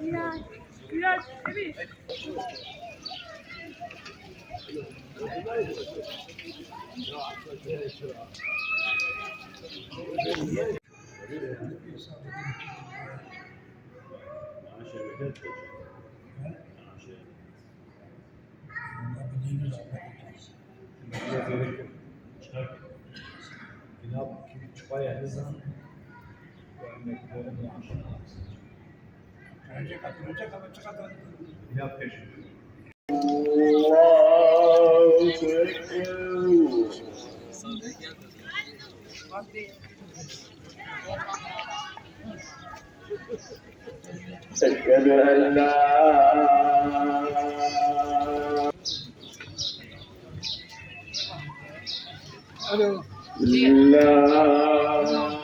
Biraz, biraz Emir. Çıkar. Bina kilit çıkaya ne zaman أشهد أن لا لا إله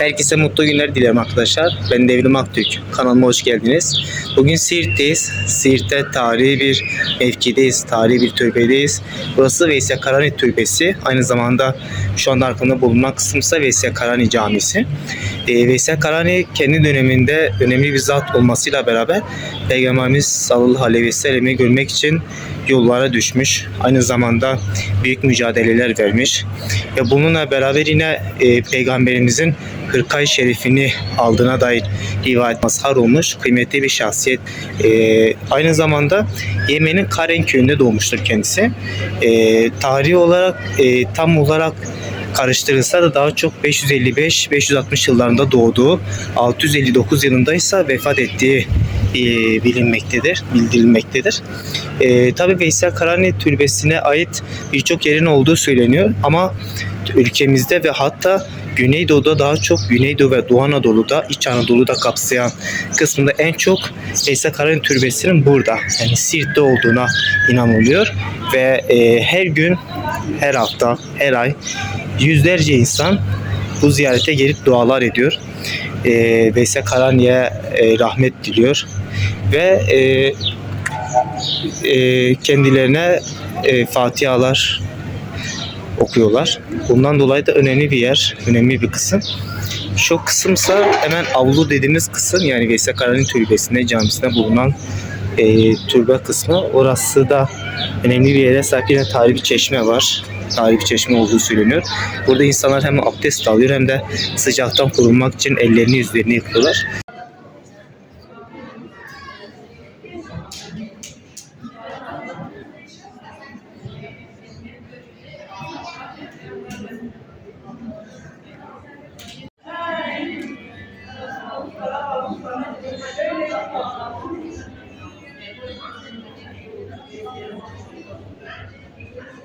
Herkese mutlu günler dilerim arkadaşlar. Ben Devrim Aktürk. Kanalıma hoş geldiniz. Bugün Siirt'teyiz. Siirt'te tarihi bir mevkideyiz. Tarihi bir türbedeyiz. Burası Veysel Karani Türbesi. Aynı zamanda şu anda arkamda bulunan kısım ise Veysel Karani Camisi. Ee, Veysel Karani kendi döneminde önemli bir zat olmasıyla beraber Peygamberimiz sallallahu aleyhi ve görmek için yollara düşmüş. Aynı zamanda büyük mücadeleler vermiş. Ve bununla beraber yine e, Peygamberimizin hırkay şerifini aldığına dair rivayet mazhar olmuş. Kıymetli bir şahsiyet. E, aynı zamanda Yemen'in Karen köyünde doğmuştur kendisi. E, tarihi olarak e, tam olarak karıştırılsa da daha çok 555-560 yıllarında doğduğu, 659 yılında ise vefat ettiği e, bilinmektedir, bildirilmektedir. E, Tabi Veysel Karani Türbesi'ne ait birçok yerin olduğu söyleniyor ama ülkemizde ve hatta Güneydoğu'da daha çok Güneydoğu ve Doğu Anadolu'da, İç Anadolu'da kapsayan kısmında en çok Veysel Karani Türbesi'nin burada yani Siirt'te olduğuna inanılıyor ve e, her gün, her hafta, her ay yüzlerce insan bu ziyarete gelip dualar ediyor. E, Veysel Karani'ye e, rahmet diliyor ve e, e, kendilerine e, fatihalar okuyorlar. Bundan dolayı da önemli bir yer, önemli bir kısım. Şu kısımsa hemen avlu dediğimiz kısım yani Veysel Karani Türbesi'nde camisinde bulunan e, türbe kısmı. Orası da önemli bir yere sahip yine tarihi bir çeşme var. Tarihi bir çeşme olduğu söyleniyor. Burada insanlar hem abdest alıyor hem de sıcaktan korunmak için ellerini yüzlerini yıkıyorlar.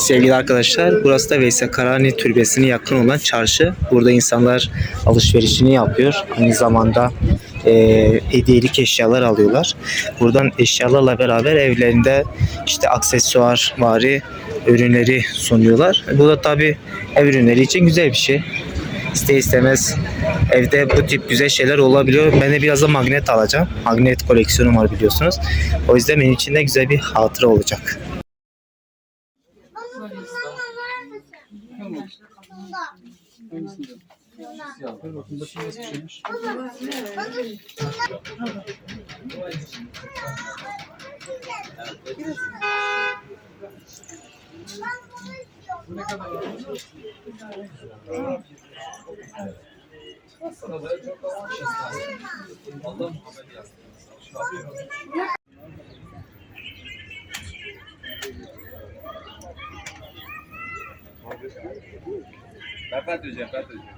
Sevgili arkadaşlar, burası da Veysel Karani Türbesi'ne yakın olan çarşı. Burada insanlar alışverişini yapıyor. Aynı zamanda e, hediyelik eşyalar alıyorlar. Buradan eşyalarla beraber evlerinde işte aksesuar, vari ürünleri sunuyorlar. Bu da tabi ev ürünleri için güzel bir şey. İster istemez evde bu tip güzel şeyler olabiliyor. Ben de biraz da magnet alacağım. Magnet koleksiyonum var biliyorsunuz. O yüzden benim için de güzel bir hatıra olacak. mu? Hangisinde? Siyah. Ver bakayım bakayım nasıl şeymiş. Bu ne kadar? Sana da çok daha Allah'ım Muhammed yazdı. Berkat Hocam, Berkat Hocam.